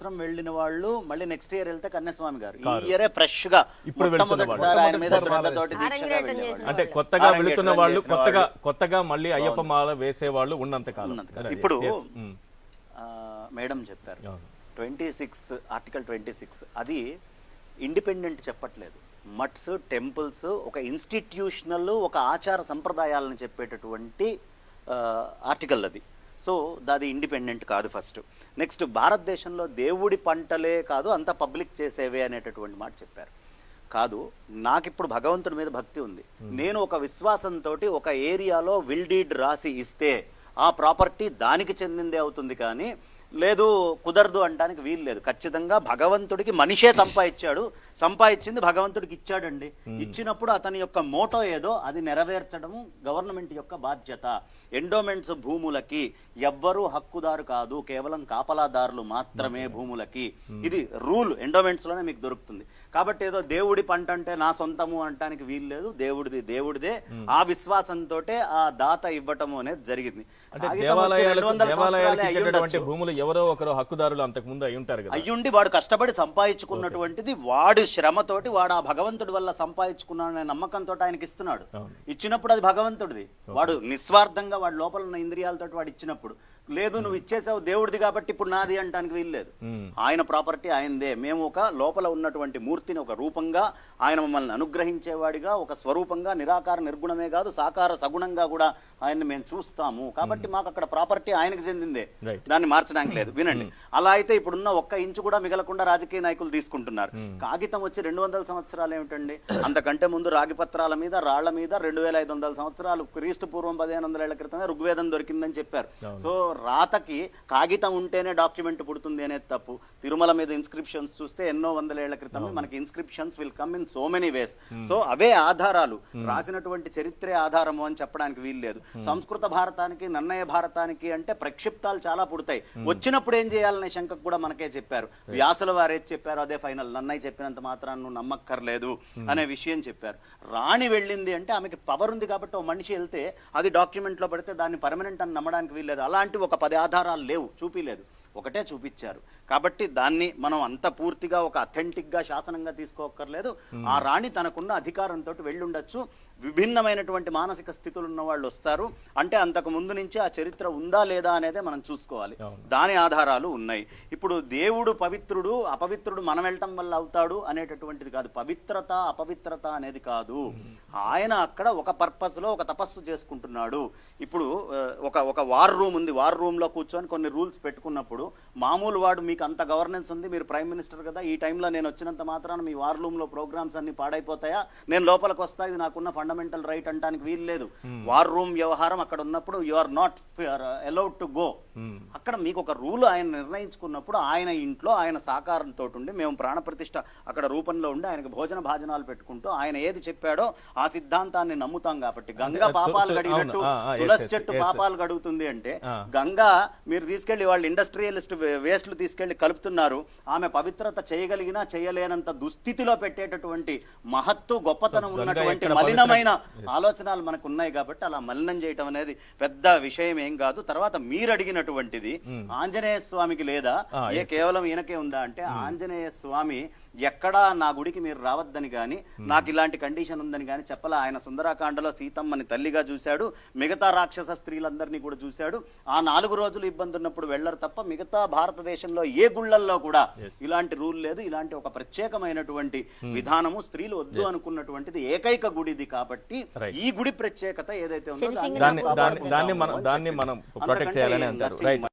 సంవత్సరం వెళ్ళిన వాళ్ళు మళ్ళీ నెక్స్ట్ ఇయర్ వెళ్తే కన్యాస్వామి గారు. ఈ ఇయరే ఫ్రెష్గా ఇప్పుడు వెళ్తున్న మొట్టమొదటిసారి ఆయన మీద మొట్టమొదటిసారి శ్రద్ధతోటి దీక్షగా ఆరంగేటం వెళ్ళేవాళ్ళు. చేసిన అంటే కొత్తగా ఆరంగేట్రం వెళుతున్న వాళ్ళు చేసిన కొత్తగా వాళ్ళు. కొత్తగా మళ్ళీ అయ్యప్ప మాల వేసేవాళ్ళు ఉన్నంత కాలం. ఉన్నంతకాలం. ఇప్పుడు Yes, mm. ఆ, మేడం చెప్పారు. అవును. Twenty six article twenty six అది ఇండిపెండెంట్ చెప్పట్లేదు. మట్స్ టెంపుల్స్ ఒక ఇన్స్టిట్యూషనల్ ఒక ఆచార సంప్రదాయాలను చెప్పేటటువంటి ఆర్టికల్ అది. సో అది ఇండిపెండెంట్ కాదు ఫస్ట్. నెక్స్ట్ భారతదేశంలో దేవుడి పంటలే కాదు అంతా పబ్లిక్ చేసేవే అనేటటువంటి మాట చెప్పారు. కాదు నాకిప్పుడు భగవంతుడి మీద భక్తి ఉంది. నేను ఒక విశ్వాసంతో ఒక ఏరియాలో విల్డీడ్ రాసి ఇస్తే ఆ ప్రాపర్టీ దానికి చెందిందే అవుతుంది కానీ లేదు కుదరదు అంటానికి వీలు లేదు. ఖచ్చితంగా భగవంతుడికి మనిషే సంపాదించాడు సంపాదించింది భగవంతుడికి ఇచ్చాడండి. ఇచ్చినప్పుడు అతని యొక్క మోటో ఏదో అది నెరవేర్చడం గవర్నమెంట్ యొక్క బాధ్యత. ఎండోమెంట్స్ భూములకి ఎవ్వరూ హక్కుదారు కాదు కేవలం కాపలాదారులు మాత్రమే భూములకి. ఇది రూల్ ఎండోమెంట్స్లోనే మీకు దొరుకుతుంది. కాబట్టి ఏదో దేవుడి పంట అంటే నా సొంతము అంటానికి వీలు లేదు దేవుడిది దేవుడిదే. ఆ విశ్వాసంతో ఆ దాత ఇవ్వటము అనేది జరిగింది. భూములు ఎవరో ఒకరు హక్కుదారులు అంతకు ముందు అయి ఉంటారు అయ్యుండి వాడు కష్టపడి సంపాదించుకున్నటువంటిది వాడు శ్రమతోటి వాడు ఆ భగవంతుడి వల్ల సంపాదించుకున్నాడనే నమ్మకంతో ఆయనకి ఇస్తున్నాడు. ఇచ్చినప్పుడు అది భగవంతుడిది. వాడు నిస్వార్థంగా వాడి లోపల ఉన్న ఇంద్రియాలతో వాడు ఇచ్చినప్పుడు లేదు నువ్వు ఇచ్చేసావు దేవుడిది కాబట్టి ఇప్పుడు నాది అంటానికి వీల్లేదు. ఆయన ప్రాపర్టీ ఆయనదే. మేము ఒక లోపల ఉన్నటువంటి మూర్తిని ఒక రూపంగా ఆయన మమ్మల్ని అనుగ్రహించేవాడిగా ఒక స్వరూపంగా నిరాకార నిర్గుణమే కాదు సాకార సగుణంగా కూడా ఆయన్ని మేము చూస్తాము. కాబట్టి మాకు అక్కడ ప్రాపర్టీ ఆయనకు చెందిందే. దాన్ని మార్చడానికి లేదు. వినండి. అలా అయితే ఇప్పుడున్న ఒక్క ఇంచు కూడా మిగలకుండా రాజకీయ నాయకులు తీసుకుంటున్నారు. కాగితం వచ్చి రెండు వందల సంవత్సరాలు ఏమిటండి? అంతకంటే ముందు రాగి పత్రాల మీద రాళ్ళ మీద రెండు వేల ఐదు వందల సంవత్సరాలు క్రీస్తు పూర్వం పదిహేను వందల ఏళ్ళ క్రితమే ఋగ్వేదం దొరికిందని చెప్పారు. సో రాతకి కాగితం ఉంటేనే డాక్యుమెంట్ పుడుతుంది అనేది తప్పు. తిరుమల మీద ఇన్స్క్రిప్షన్స్ చూస్తే ఎన్నో వందల ఏళ్ళ క్రితం మనకి inscriptions will come in so many ways so అవే ఆధారాలు. రాసినటువంటి చరిత్రే ఆధారము అని చెప్పడానికి వీలు లేదు. సంస్కృత భారతానికి నన్నయ భారతానికి అంటే ప్రక్షిప్తాలు చాలా పుడతాయి. వచ్చినప్పుడు ఏం చేయాలనే శంకకు కూడా మనకే చెప్పారు. వ్యాసుల వారు చెప్పారు అదే ఫైనల్. నన్నయ్య చెప్పినంత మాత్రాన్ని నువ్వు నమ్మక్కర్లేదు అనే విషయం చెప్పారు. రాణి వెళ్ళింది అంటే ఆమెకి పవర్ ఉంది కాబట్టి ఓ మనిషి వెళ్తే అది డాక్యుమెంట్లో పడితే దాన్ని పర్మనెంట్ అని నమ్మడానికి వీల్లేదు. అలాంటి ఒక పది ఆధారాలు లేవు చూపిలేదు ఒకటే చూపించారు. కాబట్టి దాన్ని మనం అంత పూర్తిగా ఒక అథెంటిక్గా శాసనంగా తీసుకోక్కర్లేదు. ఆ రాణి తనకున్న అధికారంతో వెళ్ళుండొచ్చు. విభిన్నమైనటువంటి మానసిక స్థితులు ఉన్న వాళ్ళు వస్తారు. అంటే అంతకు ముందు నుంచి ఆ చరిత్ర ఉందా లేదా అనేదే మనం చూసుకోవాలి. దాని ఆధారాలు ఉన్నాయి. ఇప్పుడు దేవుడు పవిత్రుడు అపవిత్రుడు మనం వెళ్ళటం వల్ల అవుతాడు అనేటటువంటిది కాదు. పవిత్రత అపవిత్రత అనేది కాదు. ఆయన అక్కడ ఒక పర్పస్లో ఒక తపస్సు చేసుకుంటున్నాడు. ఇప్పుడు ఒక ఒక వార్ రూమ్ ఉంది. వార్ రూమ్లో కూర్చొని కొన్ని రూల్స్ పెట్టుకున్నప్పుడు మామూలు వాడు మీకు అంత గవర్నెన్స్ ఉంది మీరు ప్రైమ్ మినిస్టర్ కదా ఈ టైంలో నేను వచ్చినంత మాత్రాన మీ వార్ రూమ్లో ప్రోగ్రామ్స్ అన్ని పాడైపోతాయా? నేను లోపలికి వస్తా ఇది నాకున్న ఫండమెంటల్ రైట్ అంటానికి వీలు లేదు. వార్ రూమ్ వ్యవహారం అక్కడ ఉన్నప్పుడు you are not allowed to go అక్కడ మీకు ఒక రూల్ ఆయన నిర్ణయించుకున్నప్పుడు ఆయన ఇంట్లో ఆయన సాకారంతో ఉండి మేము ప్రాణప్రతిష్ఠ అక్కడ రూపంలో ఉండి ఆయనకు భోజన భాజనాలు పెట్టుకుంటూ ఆయన ఏది చెప్పాడో ఆ సిద్ధాంతాన్ని నమ్ముతాం కాబట్టి. గంగ పాపాలు గడిగినట్టు తులసి చెట్టు. పాపాలు గడుగుతుంది అంటే. గంగా మీరు తీసుకెళ్ళి వాళ్ళు ఇండస్ట్రియలిస్ట్ వేస్ట్లు తీసుకెళ్ళి కలుపుతున్నారు. ఆమె పవిత్రత చేయగలిగినా చేయలేనంత దుస్థితిలో పెట్టేటటువంటి మహత్తు గొప్పతనం ఉన్నటువంటి మలినమైన ఆలోచనలు మనకు ఉన్నాయి కాబట్టి అలా మలినం చేయటం అనేది పెద్ద విషయం ఏం కాదు. తర్వాత మీరు అడిగినటువంటిది ఆంజనేయ స్వామికి లేదా? ఆ, ఏ. కేవలం ఈయనకే ఉందా అంటే ఆంజనేయ స్వామి ఎక్కడా నా గుడికి మీరు రావద్దని కానీ నాకు ఇలాంటి కండిషన్ ఉందని కానీ చెప్పలా. ఆయన సుందరాకాండలో సీతమ్మని తల్లిగా చూశాడు మిగతా రాక్షస స్త్రీలందరినీ కూడా చూశాడు. ఆ నాలుగు రోజులు ఇబ్బంది ఉన్నప్పుడు వెళ్ళరు తప్ప మిగతా భారతదేశంలో ఏ గుళ్ళల్లో కూడా ఇలాంటి రూల్ లేదు. ఇలాంటి ఒక ప్రత్యేకమైనటువంటి విధానము స్త్రీలు వద్దు అనుకున్నటువంటిది ఏకైక గుడిది కాబట్టి. ఈ గుడి ప్రత్యేకత ఏదైతే ఉందో దాన్ని మనం దాన్ని. మనం ప్రొటెక్ట్ చేయాలని అంటారు. రైట్